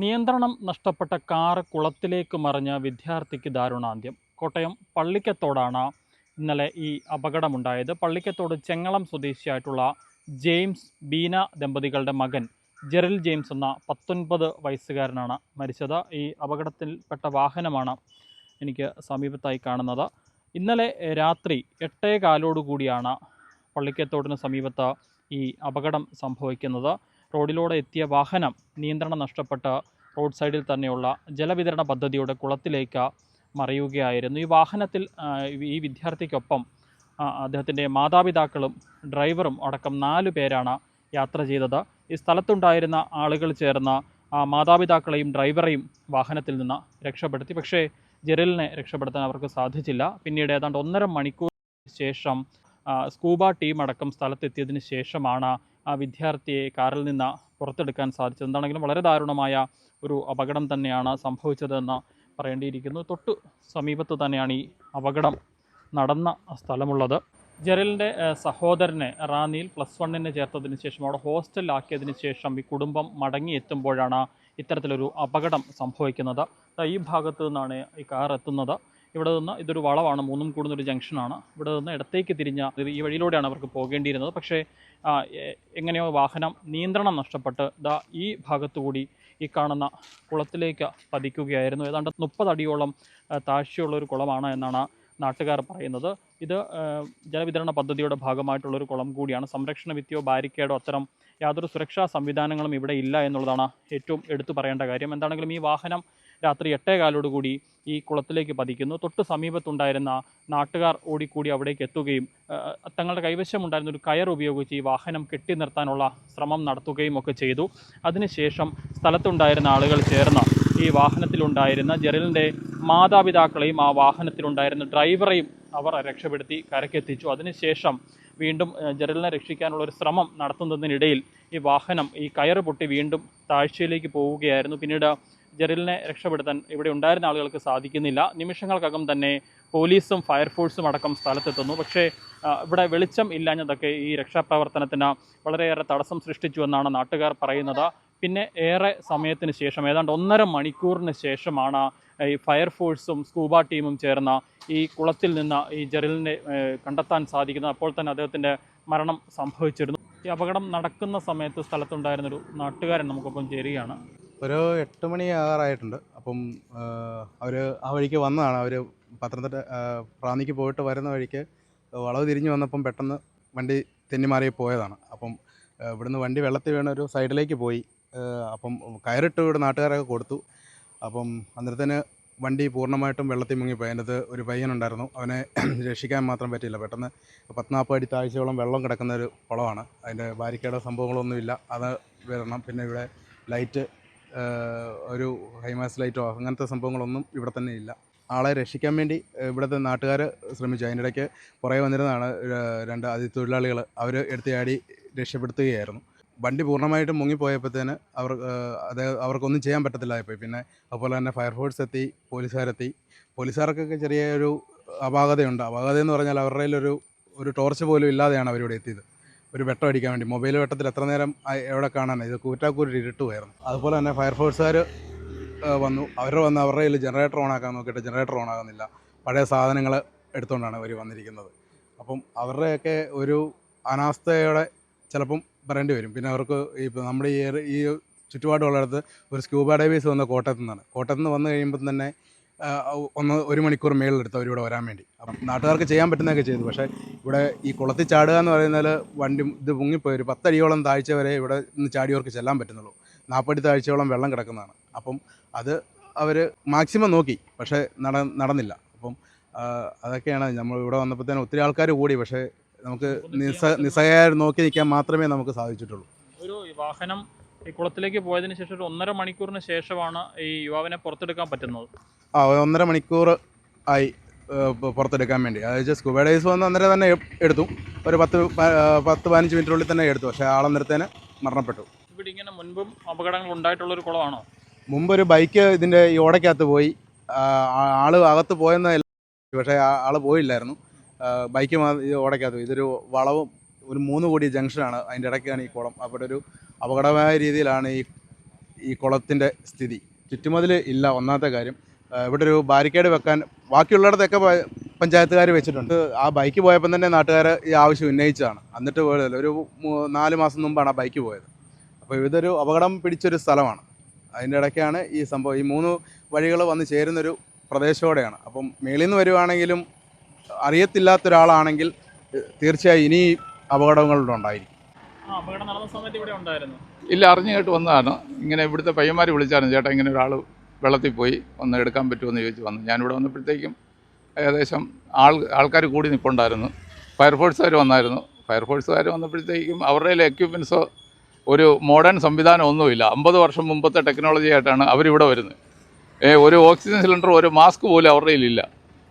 നിയന്ത്രണം നഷ്ടപ്പെട്ട കാർ കുളത്തിലേക്ക് മറിഞ്ഞ വിദ്യാർത്ഥിക്ക് ദാരുണാന്ത്യം. കോട്ടയം പള്ളിക്കത്തോടാണ് ഇന്നലെ ഈ അപകടമുണ്ടായത്. പള്ളിക്കത്തോട് ചെങ്ങളം സ്വദേശിയായിട്ടുള്ള ജെയിംസ് ബീന ദമ്പതികളുടെ മകൻ ജെറിൽ ജെയിംസ് എന്ന പത്തൊൻപത് വയസ്സുകാരനാണ് മരിച്ചത്. ഈ അപകടത്തിൽപ്പെട്ട വാഹനമാണ് എനിക്ക് സമീപത്തായി കാണുന്നത്. ഇന്നലെ രാത്രി എട്ടേ കാലോടുകൂടിയാണ് പള്ളിക്കത്തോടിന് സമീപത്ത് ഈ അപകടം സംഭവിക്കുന്നത്. റോഡിലൂടെ എത്തിയ വാഹനം നിയന്ത്രണം നഷ്ടപ്പെട്ട് റോഡ് സൈഡിൽ തന്നെയുള്ള ജലവിതരണ പദ്ധതിയുടെ കുളത്തിലേക്ക് മറിയുകയായിരുന്നു. ഈ വാഹനത്തിൽ ഈ വിദ്യാർത്ഥിക്കൊപ്പം അദ്ദേഹത്തിന്റെ മാതാപിതാക്കളും ഡ്രൈവറും അടക്കം നാല് പേരാണ് യാത്ര ചെയ്തത്. ഈ സ്ഥലത്തുണ്ടായിരുന്ന ആളുകൾ ചേർന്ന് മാതാപിതാക്കളെയും ഡ്രൈവറെയും വാഹനത്തിൽ നിന്ന് രക്ഷപ്പെടുത്തി. പക്ഷേ ജെറലിനെ രക്ഷപ്പെടുത്താൻ അവർക്ക് സാധിച്ചില്ല. പിന്നീട് ഏതാണ്ട് ഒന്നര മണിക്കൂർ ശേഷം സ്കൂബ ടീം അടക്കം സ്ഥലത്തെത്തിയതിന് ശേഷമാണ് ആ വിദ്യാർത്ഥിയെ കാറിൽ നിന്ന് പുറത്തെടുക്കാൻ സാധിച്ചത്. എന്താണെങ്കിലും വളരെ ദാരുണമായ ഒരു അപകടം തന്നെയാണ് സംഭവിച്ചതെന്ന് പറയേണ്ടിയിരിക്കുന്നു. തൊട്ടു സമീപത്ത് തന്നെയാണ് ഈ അപകടം നടന്ന സ്ഥലമുള്ളത്. ജലലിന്റെ സഹോദരനെ റാന്നിയിൽ പ്ലസ് വണ്ണിന് ചേർത്തതിന് ശേഷം അവിടെ ഹോസ്റ്റലിലാക്കിയതിന് ശേഷം ഈ കുടുംബം മടങ്ങിയെത്തുമ്പോഴാണ് ഇത്തരത്തിലൊരു അപകടം സംഭവിക്കുന്നത്. ഈ ഭാഗത്തു നിന്നാണ് ഈ കാർ എത്തുന്നത്. ഇവിടെ നിന്ന് ഇതൊരു വളവാണ് മൂന്നും കൂടുന്ന ഒരു ജംഗ്ഷനാണ്. ഇവിടെ നിന്ന് ഇടത്തേക്ക് തിരിഞ്ഞ ഈ വഴിയിലൂടെയാണ് അവർക്ക് പോകേണ്ടിയിരുന്നത്. പക്ഷേ എങ്ങനെയോ വാഹനം നിയന്ത്രണം നഷ്ടപ്പെട്ട് ദാ ഈ ഭാഗത്തുകൂടി ഈ കാണുന്ന കുളത്തിലേക്ക് പതിക്കുകയായിരുന്നു. ഏതാണ്ട് മുപ്പതടിയോളം താഴ്ചയുള്ള ഒരു കുളമാണ് എന്നാണ് നാട്ടുകാർ പറയുന്നത്. ഇത് ജലവിതരണ പദ്ധതിയുടെ ഭാഗമായിട്ടുള്ളൊരു കുളം കൂടിയാണ്. സംരക്ഷണ വിത്തിയോ ബാരിക്കേഡോ അത്തരം യാതൊരു സുരക്ഷാ സംവിധാനങ്ങളും ഇവിടെ ഇല്ല എന്നുള്ളതാണ് ഏറ്റവും എടുത്തു പറയേണ്ട കാര്യം. എന്താണെങ്കിലും ഈ വാഹനം രാത്രി എട്ടേകാലോടുകൂടി ഈ കുളത്തിലേക്ക് പതിക്കുന്നു. തൊട്ട് സമീപത്തുണ്ടായിരുന്ന നാട്ടുകാർ ഓടിക്കൂടി അവിടേക്ക് എത്തുകയും തങ്ങളുടെ കൈവശമുണ്ടായിരുന്ന ഒരു കയർ ഉപയോഗിച്ച് ഈ വാഹനം കെട്ടി നിർത്താനുള്ള ശ്രമം നടത്തുകയും ഒക്കെ ചെയ്തു. അതിനുശേഷം സ്ഥലത്തുണ്ടായിരുന്ന ആളുകൾ ചേർന്ന് ഈ വാഹനത്തിലുണ്ടായിരുന്ന ജെറിലിന്റെ മാതാപിതാക്കളെയും ആ വാഹനത്തിലുണ്ടായിരുന്ന ഡ്രൈവറെയും അവർ രക്ഷപ്പെടുത്തി കരക്കെത്തിച്ചു. അതിനുശേഷം വീണ്ടും ജെറിലിനെ രക്ഷിക്കാനുള്ള ഒരു ശ്രമം നടത്തുന്നതിനിടയിൽ ഈ വാഹനം ഈ കയറ് പൊട്ടി വീണ്ടും താഴ്ചയിലേക്ക് പോവുകയായിരുന്നു. പിന്നീട് ജെറിലിനെ രക്ഷപ്പെടുത്താൻ ഇവിടെ ഉണ്ടായിരുന്ന ആളുകൾക്ക് സാധിക്കുന്നില്ല. നിമിഷങ്ങൾക്കകം തന്നെ പോലീസും ഫയർഫോഴ്സും അടക്കം സ്ഥലത്തെത്തുന്നു. പക്ഷേ ഇവിടെ വെളിച്ചം ഇല്ലാഞ്ഞതൊക്കെ ഈ രക്ഷാപ്രവർത്തനത്തിന് വളരെയേറെ തടസ്സം സൃഷ്ടിച്ചുവെന്നാണ് നാട്ടുകാർ പറയുന്നത്. പിന്നെ ഏറെ സമയത്തിന് ശേഷം ഏതാണ്ട് ഒന്നര മണിക്കൂറിന് ശേഷമാണ് ഈ ഫയർഫോഴ്സും സ്കൂബ ടീമും ചേർന്ന ഈ കുളത്തിൽ നിന്ന് ഈ ജെറിലിനെ കണ്ടെത്താൻ സാധിക്കുന്നത്. അപ്പോൾ തന്നെ അദ്ദേഹത്തിന്റെ മരണം സംഭവിച്ചിരുന്നു. ഈ അപകടം നടക്കുന്ന സമയത്ത് സ്ഥലത്തുണ്ടായിരുന്നൊരു നാട്ടുകാരൻ നമുക്കൊപ്പം ചേരുകയാണ്. ഒരു എട്ട് മണി ആറായിട്ടുണ്ട്. അപ്പം അവർ ആ വഴിക്ക് വന്നതാണ്. അവർ പത്തനംതിട്ട പ്രാന്തിക്ക് പോയിട്ട് വരുന്ന വഴിക്ക് വളവ് തിരിഞ്ഞ് വന്നപ്പം പെട്ടെന്ന് വണ്ടി തെന്നിമാറി പോയതാണ്. അപ്പം ഇവിടുന്ന് വണ്ടി വെള്ളത്തിൽ വീണ ഒരു സൈഡിലേക്ക് പോയി. അപ്പം കയറിട്ട് ഇവിടെ നാട്ടുകാരൊക്കെ കൊടുത്തു. അപ്പം അന്നേരത്തേന് വണ്ടി പൂർണമായിട്ടും വെള്ളത്തിൽ മുങ്ങിപ്പോയി. അതിന്റെ ഒരു പയ്യനുണ്ടായിരുന്നു അവനെ രക്ഷിക്കാൻ മാത്രം പറ്റിയില്ല. പെട്ടെന്ന് പത്ത് നാൽപ്പത് അടി താഴ്ചയോളം വെള്ളം കിടക്കുന്ന ഒരു കുളമാണ്. അതിന്റെ ബാരിക്കേഡോ സംഭവങ്ങളൊന്നുമില്ല അത് വരണം. പിന്നെ ഇവിടെ ലൈറ്റ് ഒരു ഹൈമാസ് ലൈറ്റോ അങ്ങനത്തെ സംഭവങ്ങളൊന്നും ഇവിടെ തന്നെ ഇല്ല. ആളെ രക്ഷിക്കാൻ വേണ്ടി ഇവിടുത്തെ നാട്ടുകാർ ശ്രമിച്ചു. അതിനിടയ്ക്ക് പുറകെ വന്നിരുന്നതാണ് രണ്ട് അതിഥിത്തൊഴിലാളികൾ അവർ എടുത്ത് ചാടി രക്ഷപ്പെടുത്തുകയായിരുന്നു. വണ്ടി പൂർണമായിട്ടും മുങ്ങിപ്പോയപ്പോഴത്തേന് അവർ അത് അവർക്കൊന്നും ചെയ്യാൻ പറ്റത്തില്ലായിപ്പോയി പിന്നെ അതുപോലെ തന്നെ ഫയർഫോഴ്സ് എത്തി പോലീസുകാരെത്തി. പോലീസുകാർക്കൊക്കെ ചെറിയൊരു അപാകതയുണ്ട്. അപാകത എന്ന് പറഞ്ഞാൽ അവരുടെ ഒരു ഒരു ടോർച്ച് പോലും ഇല്ലാതെയാണ് അവരിവിടെ എത്തിയത്. ഒരു വെട്ടം അടിക്കാൻ വേണ്ടി. മൊബൈൽ വെട്ടത്തിൽ എത്ര നേരം എവിടെ കാണാൻ ഇത് കൂറ്റാക്കൂരി ഇരുട്ടുമായിരുന്നു. അതുപോലെ തന്നെ ഫയർഫോഴ്സുകാർ വന്നു. അവർ വന്ന് അവരുടെ കയ്യിൽ ജനറേറ്റർ ഓണാക്കാൻ നോക്കിയിട്ട് ജനറേറ്റർ ഓണാകുന്നില്ല പഴയ സാധനങ്ങൾ എടുത്തുകൊണ്ടാണ് അവർ വന്നിരിക്കുന്നത്. അപ്പം അവരുടെയൊക്കെ ഒരു അനാസ്ഥയോടെ ചിലപ്പം പറയേണ്ടി വരും. പിന്നെ അവർക്ക് ഇപ്പോൾ നമ്മുടെ ഈ ഈ ചുറ്റുപാടുള്ളിടത്ത് ഒരു സ്ക്യൂബ ഡൈവേഴ്സ് വന്ന കോട്ടയത്തു നിന്നാണ്. കോട്ടയത്ത് നിന്ന് വന്നു കഴിയുമ്പോൾ തന്നെ ഒന്ന് ഒരു മണിക്കൂർ മേളിലെടുത്ത് അവരിവിടെ വരാൻ വേണ്ടി. അപ്പം നാട്ടുകാർക്ക് ചെയ്യാൻ പറ്റുന്നതൊക്കെ ചെയ്തു. പക്ഷേ ഇവിടെ ഈ കുളത്തിൽ ചാടുക എന്ന് പറയുന്നത് വണ്ടി ഇത് മുങ്ങിപ്പോയി ഒരു പത്തടിയോളം താഴ്ച വരെ ഇവിടെ നിന്ന് ചാടിയവർക്ക് ചെല്ലാൻ പറ്റുന്നുള്ളൂ. നാൽപ്പടി താഴ്ചയോളം വെള്ളം കിടക്കുന്നതാണ്. അപ്പം അത് അവർ മാക്സിമം നോക്കി. പക്ഷേ നട നടന്നില്ല. അപ്പം അതൊക്കെയാണ് നമ്മൾ ഇവിടെ വന്നപ്പോഴത്തേനും ഒത്തിരി ആൾക്കാർ കൂടി. പക്ഷേ നമുക്ക് നിസ്സ നിസ്സഹായ നോക്കി നിൽക്കാൻ മാത്രമേ നമുക്ക് സാധിച്ചിട്ടുള്ളൂ. ഒരു വാഹനം ഈ കുളത്തിലേക്ക് പോയതിന് ശേഷം ഒരു ഒന്നര മണിക്കൂറിന് ശേഷമാണ് ഈ യുവാവിനെ പുറത്തെടുക്കാൻ പറ്റുന്നത്. ആ ഒരു ഒന്നര മണിക്കൂർ ആയി പുറത്തെടുക്കാൻ വേണ്ടി. അതായത് സ്കൂബ ഡൈസ് വന്ന് അന്നേരം തന്നെ എടുത്തു. ഒരു പത്ത് പത്ത് പതിനഞ്ച് മിനിറ്റിനുള്ളിൽ തന്നെ എടുത്തു. പക്ഷേ ആളന്നേരത്തേന് മരണപ്പെട്ടു. ഇവിടെ ഇങ്ങനെ മുൻപും അപകടങ്ങൾ ഉണ്ടായിട്ടുള്ളൊരു കുളമാണോ? മുമ്പ് ഒരു ബൈക്ക് ഇതിന്റെ ഈ ഓടയ്ക്കകത്ത് പോയി. ആൾ അകത്ത് പോയെന്ന പക്ഷേ ആൾ പോയില്ലായിരുന്നു. ബൈക്ക് ഓടയ്ക്കകത്ത് പോയി. ഇതൊരു വളവും ഒരു മൂന്ന് കോടി ജംഗ്ഷനാണ്. അതിന്റെ ഇടയ്ക്കാണ് ഈ കുളം. അവിടെ ഒരു അപകടമായ രീതിയിലാണ് ഈ ഈ കുളത്തിന്റെ സ്ഥിതി. ചുറ്റുമതിൽ ഇല്ല. ഒന്നാമത്തെ കാര്യം ഇവിടെ ഒരു ബാരിക്കേഡ് വെക്കാൻ ബാക്കിയുള്ളിടത്തൊക്കെ പഞ്ചായത്തുകാർ വെച്ചിട്ടുണ്ട്. ആ ബൈക്ക് പോയപ്പം തന്നെ നാട്ടുകാർ ഈ ആവശ്യം ഉന്നയിച്ചതാണ്. എന്നിട്ട് പോയതല്ല ഒരു നാല് മാസം മുമ്പാണ് ആ ബൈക്ക് പോയത്. അപ്പോൾ ഇതൊരു അപകടം പിടിച്ചൊരു സ്ഥലമാണ്. അതിന്റെ ഇടയ്ക്കാണ് ഈ സംഭവം ഈ മൂന്ന് വഴികൾ വന്ന് ചേരുന്നൊരു പ്രദേശത്തോടെയാണ് അപ്പം മേളിൽ നിന്ന് വരുവാണെങ്കിലും അറിയത്തില്ലാത്ത ഒരാളാണെങ്കിൽ തീർച്ചയായും ഇനി അപകടങ്ങളുടെ ഉണ്ടായിരിക്കും. ആ അപകടം നടന്ന സമയത്ത് ഇവിടെ ഉണ്ടായിരുന്നു. ഇല്ല അറിഞ്ഞു കേട്ട് വന്നതാണ്. ഇങ്ങനെ ഇവിടുത്തെ പയ്യന്മാർ വിളിച്ചായിരുന്നു. ചേട്ടാ ഇങ്ങനെ ഒരാൾ വെള്ളത്തിൽ പോയി ഒന്ന് എടുക്കാൻ പറ്റുമെന്ന് ചോദിച്ച് വന്നു. ഞാനിവിടെ വന്നപ്പോഴത്തേക്കും ഏകദേശം ആൾ ആൾക്കാർ കൂടി നിൽപ്പുണ്ടായിരുന്നു ഫയർഫോഴ്സുകാർ വന്നായിരുന്നു. ഫയർഫോഴ്സുകാർ വന്നപ്പോഴത്തേക്കും അവരുടെ എക്യുപ്മെൻസോ ഒരു മോഡേൺ സംവിധാനം ഒന്നുമില്ല. അമ്പത് വർഷം മുമ്പത്തെ ടെക്നോളജി ആയിട്ടാണ് അവരിവിടെ വരുന്നത്. ഒരു ഓക്സിജൻ സിലിണ്ടർ ഒരു മാസ്ക് പോലും അവരുടെ ഇല്ല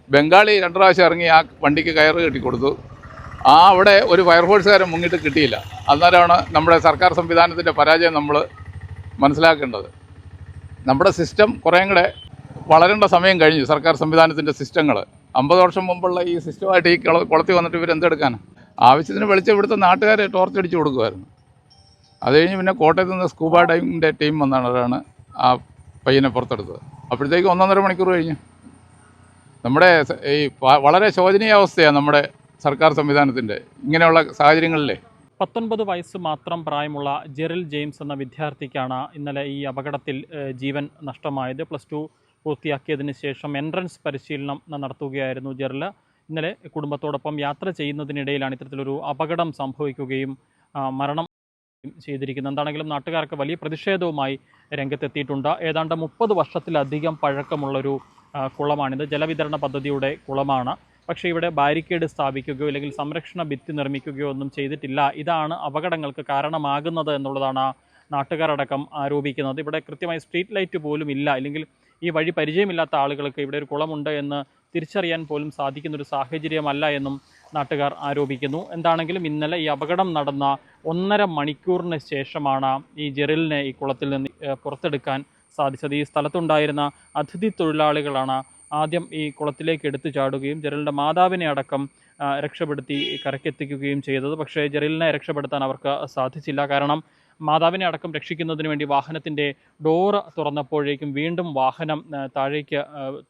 ബംഗാളി രണ്ട് പ്രാവശ്യം ഇറങ്ങി ആ വണ്ടിക്ക് കയറ് കെട്ടിക്കൊടുത്തു ആ അവിടെ ഒരു ഫയർഫോഴ്സുകാരൻ മുങ്ങിട്ട് കിട്ടിയില്ല. അന്നേരമാണ് നമ്മുടെ സർക്കാർ സംവിധാനത്തിന്റെ പരാജയം നമ്മൾ മനസ്സിലാക്കേണ്ടത്. നമ്മുടെ സിസ്റ്റം കുറേയും കൂടെ വളരേണ്ട സമയം കഴിഞ്ഞു. സർക്കാർ സംവിധാനത്തിന്റെ സിസ്റ്റങ്ങൾ അമ്പത് വർഷം മുമ്പുള്ള ഈ സിസ്റ്റമായിട്ട് ഈ കുള- കുളത്തിൽ വന്നിട്ട് ഇവരെന്തെടുക്കാനാണ് ആവശ്യത്തിന് വെളിച്ചം ഇവിടുത്തെ നാട്ടുകാരെ ടോർച്ച് അടിച്ച് കൊടുക്കുമായിരുന്നു അത് കഴിഞ്ഞ് പിന്നെ കോട്ടയത്ത് നിന്ന് സ്കൂബ ഡൈവിങ്ങിന്റെ ടീം വന്നാണ് ആ പയ്യനെ പുറത്തെടുത്തത്. അപ്പോഴത്തേക്കും ഒന്നൊന്നര മണിക്കൂർ കഴിഞ്ഞു. നമ്മുടെ ഈ വളരെ ശോചനീയ അവസ്ഥയാണ് നമ്മുടെ സർക്കാർ സംവിധാനത്തിന്റെ ഇങ്ങനെയുള്ള സാഹചര്യങ്ങളിലെ പത്തൊൻപത് വയസ്സ് മാത്രം പ്രായമുള്ള ജെറിൽ ജെയിംസ് എന്ന വിദ്യാർത്ഥിക്കാണ് ഇന്നലെ ഈ അപകടത്തിൽ ജീവൻ നഷ്ടമായത്. പ്ലസ് ടു പൂർത്തിയാക്കിയതിന് ശേഷം എൻട്രൻസ് പരിശീലനം നടത്തുകയായിരുന്നു ജെറിൽ. ഇന്നലെ കുടുംബത്തോടൊപ്പം യാത്ര ചെയ്യുന്നതിനിടയിലാണ് ഇത്തരത്തിലൊരു അപകടം സംഭവിക്കുകയും മരണം ചെയ്തിരിക്കുന്നത്. എന്താണെങ്കിലും നാട്ടുകാർക്ക് വലിയ പ്രതിഷേധവുമായി രംഗത്തെത്തിയിട്ടുണ്ട്. ഏതാണ്ട് മുപ്പത് വർഷത്തിലധികം പഴക്കമുള്ളൊരു കുളമാണിത്. ജലവിതരണ പദ്ധതിയുടെ കുളമാണ്. പക്ഷേ ഇവിടെ ബാരിക്കേഡ് സ്ഥാപിക്കുകയോ അല്ലെങ്കിൽ സംരക്ഷണ ഭിത്തി നിർമ്മിക്കുകയോ ഒന്നും ചെയ്തിട്ടില്ല. ഇതാണ് അപകടങ്ങൾക്ക് കാരണമാകുന്നത് എന്നുള്ളതാണ് നാട്ടുകാരടക്കം ആരോപിക്കുന്നത്. ഇവിടെ കൃത്യമായി സ്ട്രീറ്റ് ലൈറ്റ് പോലും ഇല്ല. അല്ലെങ്കിൽ ഈ വഴി പരിചയമില്ലാത്ത ആളുകൾക്ക് ഇവിടെ ഒരു കുളമുണ്ട് എന്ന് തിരിച്ചറിയാൻ പോലും സാധിക്കുന്ന ഒരു സാഹചര്യമല്ല എന്നും നാട്ടുകാർ ആരോപിക്കുന്നു. എന്താണെങ്കിലും ഇന്നലെ ഈ അപകടം നടന്ന ഒന്നര മണിക്കൂറിന് ശേഷമാണ് ഈ ജെറിലിനെ ഈ കുളത്തിൽ നിന്ന് പുറത്തെടുക്കാൻ സാധിച്ചത്. ഈ സ്ഥലത്തുണ്ടായിരുന്ന അതിഥി തൊഴിലാളികളാണ് ആദ്യം ഈ കുളത്തിലേക്ക് എടുത്തു ചാടുകയും ജെറിലിന്റെ മാതാവിനെ അടക്കം രക്ഷപ്പെടുത്തി കരക്കെത്തിക്കുകയും ചെയ്തത്. പക്ഷേ ജെറിലിനെ രക്ഷപ്പെടുത്താൻ അവർക്ക് സാധിച്ചില്ല. കാരണം മാതാവിനെ അടക്കം രക്ഷിക്കുന്നതിന് വേണ്ടി വാഹനത്തിന്റെ ഡോറ് തുറന്നപ്പോഴേക്കും വീണ്ടും വാഹനം താഴേക്ക്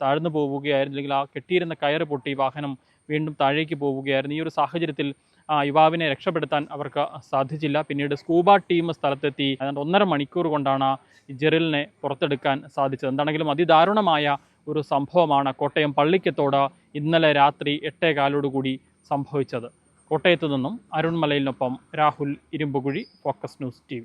താഴ്ന്നു പോവുകയായിരുന്നു. അല്ലെങ്കിൽ ആ കെട്ടിയിരുന്ന കയറ് പൊട്ടി വാഹനം വീണ്ടും താഴേക്ക് പോവുകയായിരുന്നു. ഈ ഒരു സാഹചര്യത്തിൽ ആ യുവാവിനെ രക്ഷപ്പെടുത്താൻ അവർക്ക് സാധിച്ചില്ല. പിന്നീട് സ്കൂബ ടീം സ്ഥലത്തെത്തി. ഏതാണ്ട് ഒന്നര മണിക്കൂർ കൊണ്ടാണ് ജെറിലിനെ പുറത്തെടുക്കാൻ സാധിച്ചത്. എന്താണെങ്കിലും അതിദാരുണമായ ഒരു സംഭവമാണ് കോട്ടയം പള്ളിക്കത്തോട് ഇന്നലെ രാത്രി എട്ടേകാലോടുകൂടി സംഭവിച്ചത്. കോട്ടയത്തു നിന്നും അരുൺമലയിലിനൊപ്പം Rahul Irumbukuzhi focus news T